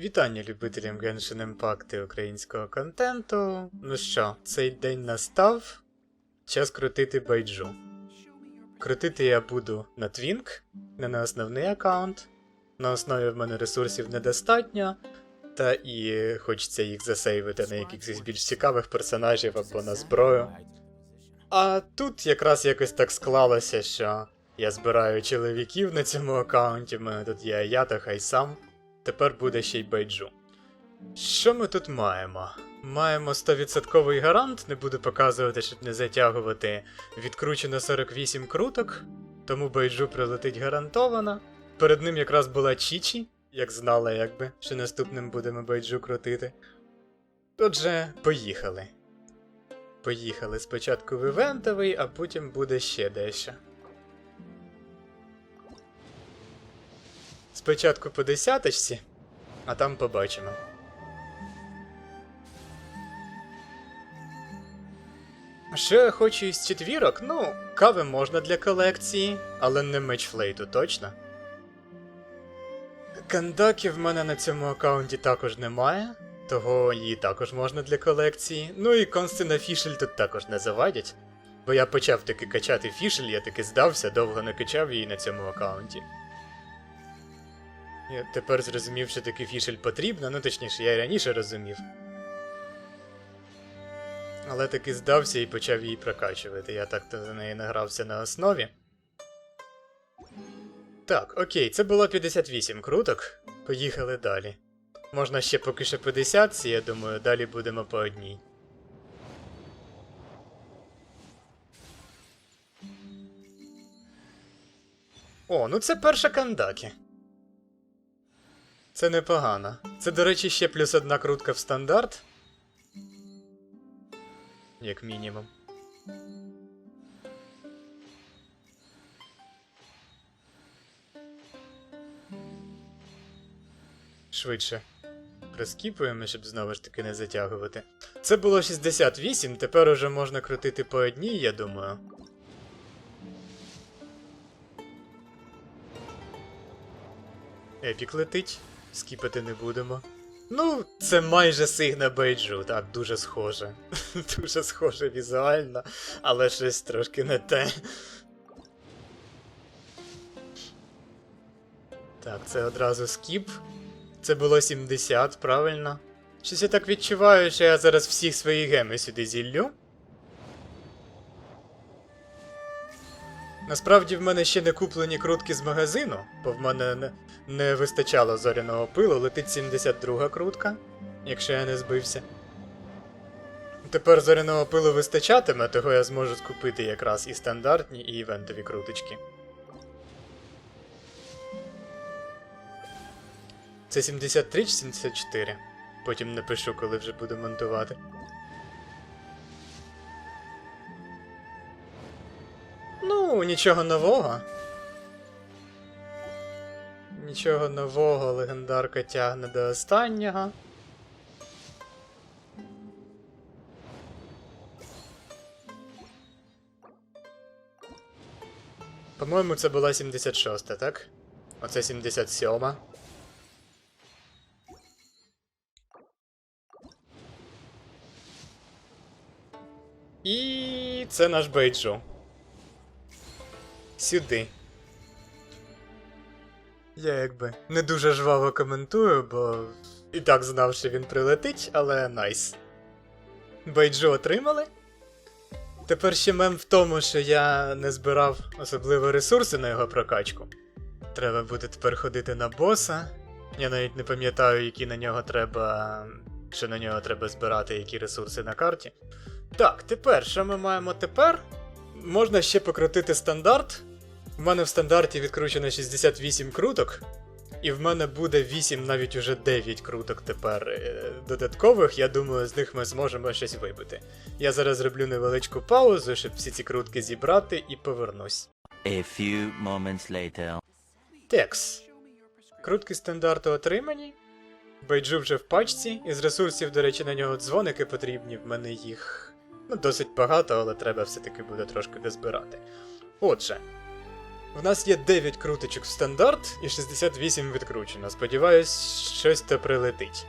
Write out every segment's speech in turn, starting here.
Вітання любителям Genshin Impact і українського контенту. Ну що, цей день настав. Час крутити байджу. Крутити я буду на Twink, не на основний аккаунт. На основі в мене ресурсів недостатньо, та і хочеться їх засейвити на якихось більш цікавих персонажів або на зброю. А тут якраз якось так склалося, що я збираю чоловіків на цьому аккаунті, в мене тут є Аята, Хайсам. Тепер буде ще й байджу. Що ми тут маємо? Маємо 100% гарант, не буду показувати, щоб не затягувати. Відкручено 48 круток, тому байджу прилетить гарантовано. Перед ним якраз була Чічі, як знала, якби, що наступним будемо байджу крутити. Отже, поїхали. Поїхали спочатку в івентовий, а потім буде ще дещо. Спочатку по десяточці, а там побачимо. Що я хочу із четвірок? Ну, кави можна для колекції, але не меч флейту, точно. Кандаки в мене на цьому аккаунті також немає, того її також можна для колекції. Ну і Констина Фішель тут також не завадять. Бо я почав таки качати фішель, я таки здався, довго не качав її на цьому аккаунті. Я тепер зрозумів, що таки фішель потрібно, ну точніше, я і раніше розумів. Але таки здався і почав її прокачувати. Я так-то за неї награвся на основі. Так, окей, це було 58 круток. Поїхали далі. Можна ще поки що по десятці, я думаю, далі будемо по одній. О, ну це перша кандакі. Це непогано. Це, до речі, ще плюс одна крутка в стандарт. Як мінімум. Швидше. Розкіпуємо, щоб знову ж таки не затягувати. Це було 68, тепер уже можна крутити по одній, я думаю. Епік летить, скіпати не будемо. Ну, це майже сигна бейджу, так, дуже схоже. дуже схоже візуально, але щось трошки не те. Так, це одразу скіп. Це було 70, правильно? Щось я так відчуваю, що я зараз всіх свої геми сюди зіллю. Насправді в мене ще не куплені крутки з магазину, бо в мене не, не вистачало зоряного пилу, летить 72 крутка, якщо я не збився. Тепер зоряного пилу вистачатиме, того я зможу скупити якраз і стандартні, і івентові круточки. Це 73 чи 74? Потім напишу, коли вже буду монтувати. Ну, нічого нового. Нічого нового, легендарка тягне до останнього. По-моєму, це була 76, так? Оце 77. І це наш бейджу. Сюди. Я якби не дуже жваво коментую, бо і так знав, що він прилетить, але найс. Бейджу отримали. Тепер ще мем в тому, що я не збирав особливо ресурси на його прокачку. Треба буде тепер ходити на боса. Я навіть не пам'ятаю, які на нього треба. що на нього треба збирати, які ресурси на карті. Так, тепер, що ми маємо тепер? Можна ще покрутити стандарт. У мене в стандарті відкручено 68 круток, і в мене буде 8, навіть уже 9 круток тепер е, додаткових. Я думаю, з них ми зможемо щось вибити. Я зараз зроблю невеличку паузу, щоб всі ці крутки зібрати, і повернусь. A few moments later. Текс. Крутки стандарту отримані. Байджу вже в пачці, із ресурсів, до речі, на нього дзвоники потрібні, в мене їх ну, досить багато, але треба все-таки буде трошки дозбирати. Отже, В нас є 9 круточок в стандарт і 68 відкручено. Сподіваюсь, щось то прилетить.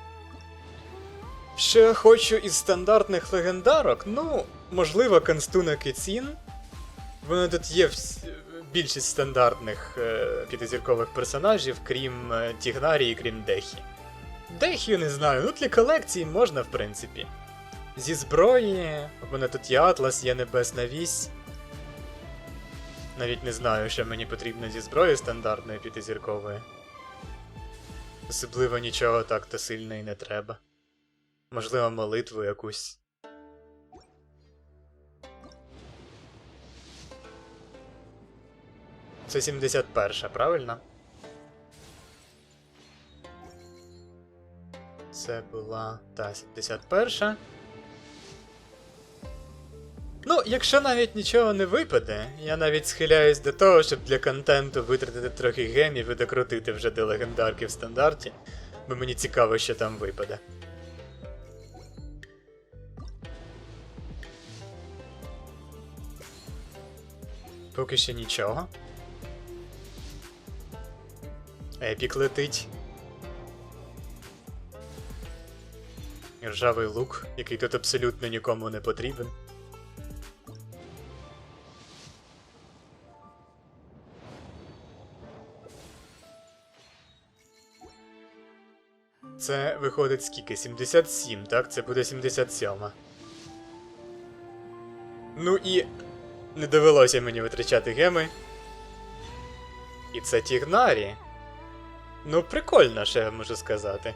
Що я хочу із стандартних легендарок? Ну, можливо, Канстуна Кецін. Воно тут є вс... більшість стандартних е, п'ятизіркових персонажів, крім е, Тігнарі і крім Дехі. Дехію не знаю, ну для колекції можна, в принципі. Зі зброї, у мене тут є Атлас, є Небесна Вісь. Навіть не знаю, що мені потрібно зі зброї стандартної п'ятизіркової. Особливо нічого так-то сильно і не треба. Можливо, молитву якусь. Це 71, правильно? Це була. Та, 71. Ну, якщо навіть нічого не випаде, я навіть схиляюсь до того, щоб для контенту витратити трохи гемів і докрутити вже до легендарки в стандарті, бо мені цікаво, що там випаде. Поки що нічого. Епік летить. Ржавий лук, який тут абсолютно нікому не потрібен. Це виходить скільки? 77, так? Це буде 77. Ну і не довелося мені витрачати геми. І це Тігнарі. Ну, прикольно, що я можу сказати.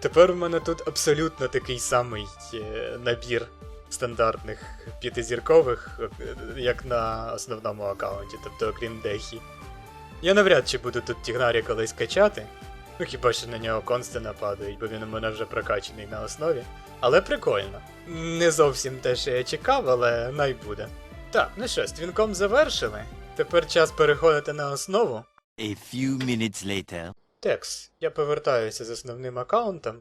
Тепер у мене тут абсолютно такий самий е, набір стандартних п'ятизіркових, е, як на основному аккаунті, тобто окрім Дехі. Я навряд чи буду тут Тігнарі колись качати. Ну хіба що на нього консти нападають, бо він у мене вже прокачаний на основі. Але прикольно. Не зовсім те, що я чекав, але най буде. Так, ну що, з твінком завершили. Тепер час переходити на основу. A few minutes later. Текс, я повертаюся з основним аккаунтом.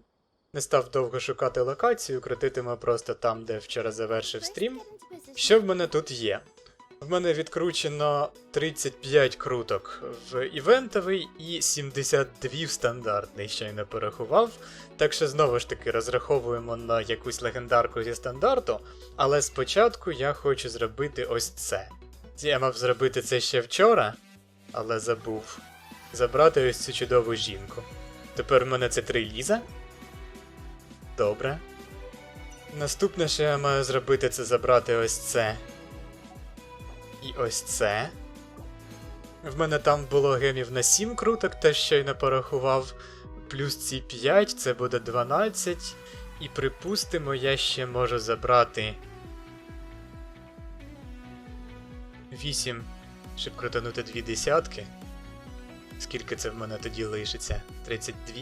Не став довго шукати локацію, крутитиму просто там, де вчора завершив стрім. Що в мене тут є? В мене відкручено 35 круток в івентовий і 72 в стандартний, щойно порахував. Так що знову ж таки розраховуємо на якусь легендарку зі стандарту, але спочатку я хочу зробити ось це. Я мав зробити це ще вчора, але забув. Забрати ось цю чудову жінку. Тепер в мене це три ліза. Добре. Наступне, що я маю зробити, це забрати ось це. І ось це. В мене там було гемів на 7 круток, те щойно порахував. Плюс ці 5, це буде 12. І припустимо, я ще можу забрати. 8, щоб крутанути дві десятки. Скільки це в мене тоді лишиться? 32.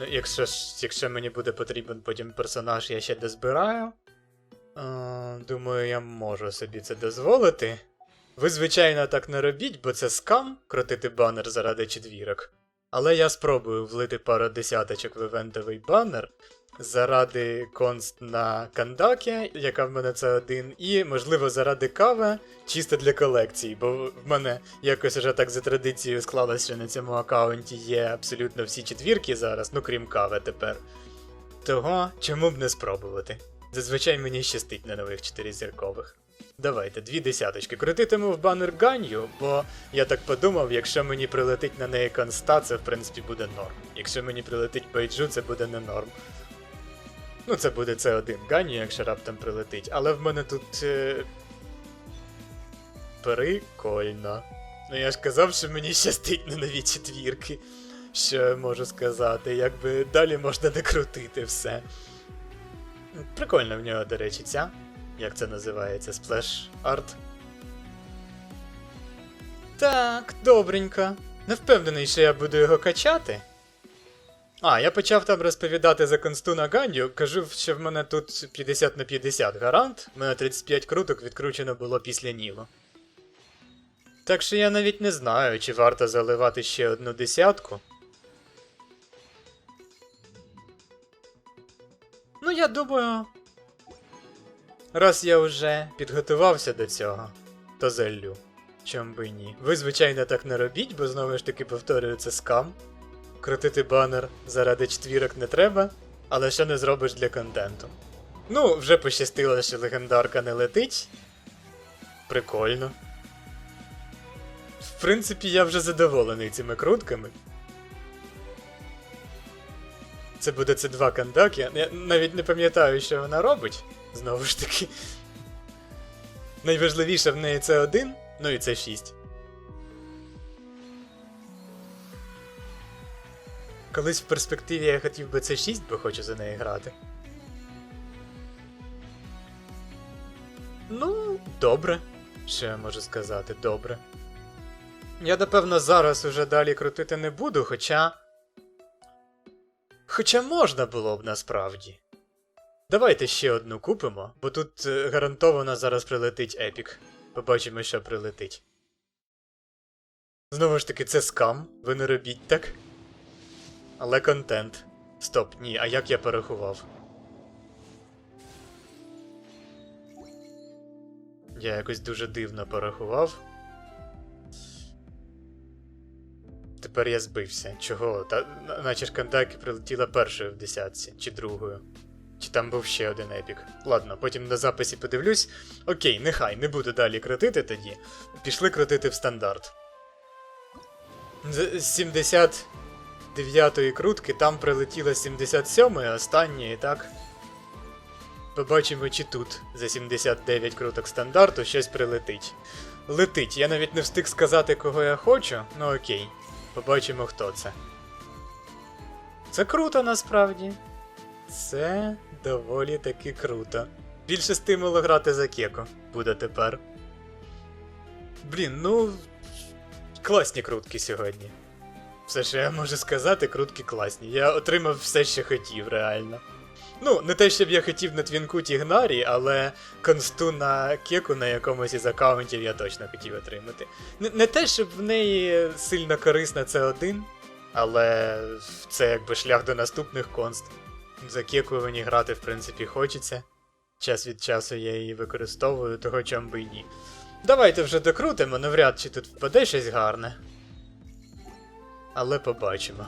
Ну, якщо, якщо мені буде потрібен потім персонаж, я ще дозбираю. Думаю, я можу собі це дозволити. Ви, звичайно, так не робіть, бо це скам крутити банер заради четвірок. Але я спробую влити пару десяточок в івентовий банер заради конст на Кандакі, яка в мене це один, і, можливо, заради кави, чисто для колекції, бо в мене якось вже так за традицією склалося, що на цьому аккаунті є абсолютно всі четвірки зараз, ну крім кави тепер. Того, чому б не спробувати? Зазвичай мені щастить на нових чотиризіркових. Давайте, дві десяточки. Крутитиму в банер Ганю, бо я так подумав, якщо мені прилетить на неї конста, це в принципі буде норм. Якщо мені прилетить байджу, це буде не норм. Ну, це буде це один Ганю, якщо раптом прилетить, але в мене тут. Е... Прикольно. Ну я ж казав, що мені щастить на нові четвірки. Що я можу сказати, якби далі можна не крутити все. Прикольно в нього, до речі, ця. Як це називається? Сплеш арт. Так, добренько. Не впевнений, що я буду його качати. А, я почав там розповідати за консту на Ганю, кажу, що в мене тут 50 на 50 гарант, в мене 35 круток відкручено було після Нілу. Так що я навіть не знаю, чи варто заливати ще одну десятку. Я думаю. Раз я вже підготувався до цього, то заллю. Чом би ні. Ви, звичайно, так не робіть, бо знову ж таки повторюю, це скам. Крутити банер заради четвірок не треба, але що не зробиш для контенту. Ну, вже пощастило, що легендарка не летить. Прикольно. В принципі, я вже задоволений цими крутками. Це буде це два кандак. Я, навіть не пам'ятаю, що вона робить. Знову ж таки. Найважливіше в неї це один, ну і це 6. Колись в перспективі я хотів би це 6, бо хочу за неї грати. Ну, добре. Що я можу сказати, добре. Я, напевно, зараз уже далі крутити не буду, хоча. Хоча можна було б насправді. Давайте ще одну купимо, бо тут е, гарантовано зараз прилетить епік. Побачимо, що прилетить. Знову ж таки, це скам, ви не робіть так. Але контент. Стоп, ні, а як я порахував? Я якось дуже дивно порахував. Тепер я збився. Чого? Та наче ж Кандакі прилетіла першою в десятці, чи другою. Чи там був ще один епік. Ладно, потім на записі подивлюсь. Окей, нехай, не буду далі крутити тоді. Пішли крутити в стандарт. З 79-ї крутки там прилетіла 77-ї, останньої, так? Побачимо, чи тут за 79 круток стандарту щось прилетить. Летить, я навіть не встиг сказати, кого я хочу, ну окей. Побачимо, хто це. Це круто насправді. Це доволі таки круто. Більше стимулу грати за кеко буде тепер. Блін, ну. Класні крутки сьогодні. Все, що я можу сказати, крутки класні. Я отримав все, що хотів, реально. Ну, не те, щоб я хотів на Твінкуті Гнарі, але консту на кеку на якомусь із аккаунтів я точно хотів отримати. Не, не те, щоб в неї сильно корисна це один, але це якби шлях до наступних конст. За кеку мені грати, в принципі, хочеться. Час від часу я її використовую, того чом би й ні. Давайте вже докрутимо, навряд чи тут впаде щось гарне. Але побачимо.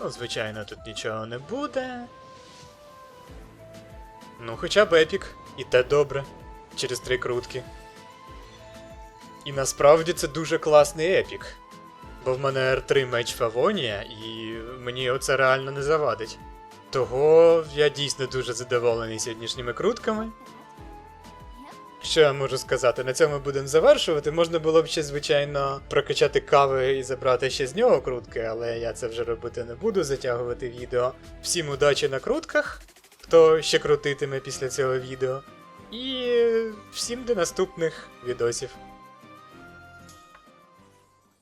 Ну, звичайно, тут нічого не буде. Ну, хоча б епік, і те добре. Через три крутки. І насправді це дуже класний епік. Бо в мене R3 меч Фавонія, і мені оце реально не завадить. Того я дійсно дуже задоволений сьогоднішніми крутками. Що я можу сказати? На цьому будемо завершувати. Можна було б ще, звичайно, прокачати кави і забрати ще з нього крутки, але я це вже робити не буду, затягувати відео. Всім удачі на крутках, хто ще крутитиме після цього відео. І всім до наступних відосів.